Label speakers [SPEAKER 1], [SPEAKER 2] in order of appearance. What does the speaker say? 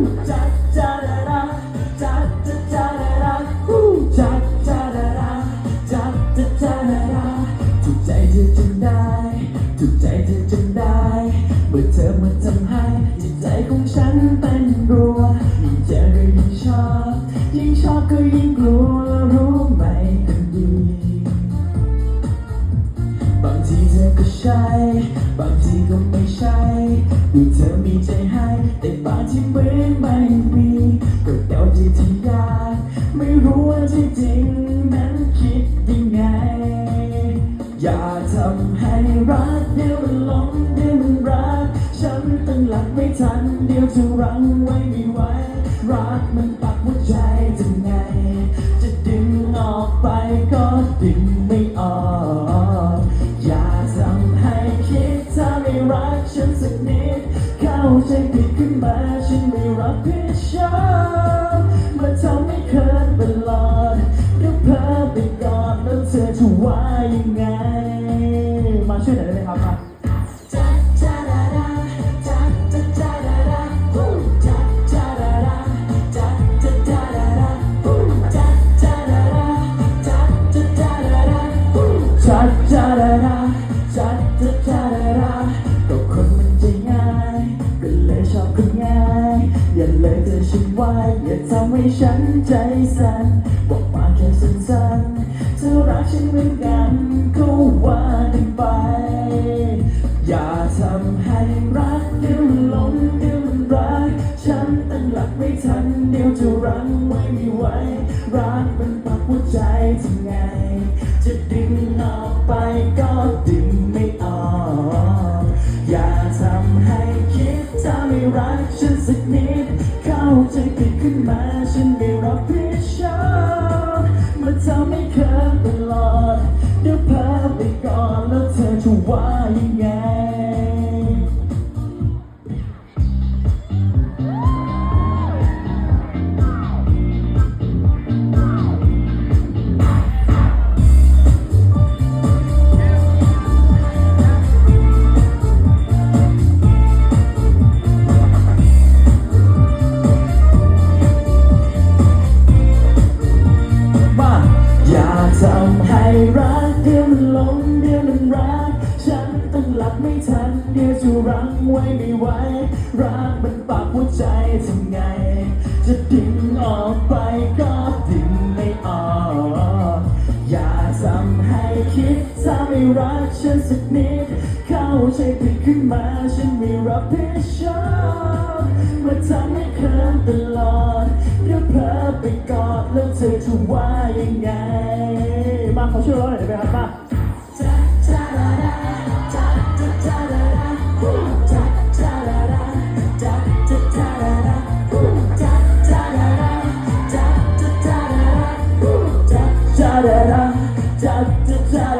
[SPEAKER 1] ถูกใจเธอจนได้ ถูกใจเธอจนได้ เมื่อเธอมาทำให้จใจของฉันเป็นรัวยิ่จก็ยิ่งชอบ ยิ่งชอบก็ยิ่งกลัวรู้ไหมกันดี บางทีเธอก็ใช่ บางทีก็ไม่ใช่ดูเธอมีใจให้ เหมือนไม่มีก็เดาที่ที่ยากไม่รู้ว่าที่จริงนั้นคิดยังไง อย่าทำให้รักเดี๋ยวมันหลงเดี๋ยวมันรัก ฉันตั้งหลักไม่ทัน เดี๋ยวจะรั้งไว้ไม่ไหวรักมันปักหัวใจจะไง จะดึงออกไปก็ดึงไม่ออก อย่าทำให้คิดถ้าไม่รักฉันสักนิดเข้าใจผิดขึ้นมา ผิดชอบมาทำให้เคินตลอดเดี๋ยวเพ้อไปก่อนแล้วเธอจะว่ายังไง มาช่วยหน่อยได้ไหมครับมาจ๊ะจ๊ อย่าเลยเธอฉันไว้อย่าทำให้ฉันใจสั่นบอกมาแค่สั้นๆเธอรักฉันเหมือนกันก็ว่ากันไป อย่าทำให้รักเดี๋ยวหลงเดี๋ยวรัก ฉันตั้งหลักไม่ทันเดี๋ยวจะรั้งไว้ไม่ไหวรักมันปักหัวใจทำไง จะดึงออกไปก็ดึงไม่ออก อย่าทำให้คิดถ้าไม่รักฉันสักนิด เข้าใจผิดขึ้นมา ฉันไม่รับผิ มันรัก ฉันตั้งหลักไม่ทัน เดี๋ยวจะรั้งไว้ไม่ไหวรักมันปากหัวใจทำไง จะดึงออกไปก็ดึงไม่ออก อย่าทำให้คิดถ้าไม่รักฉันสักนิด เข้าใจผิดขึ้นมาฉันไม่รับผิดชอบมาทำให้เคินตลอดเดี๋ยวเพลอไปกอดแล้วเธอจะว่ายังไง มาขอช่วยร้องหน่อยได้ไหมครับมา that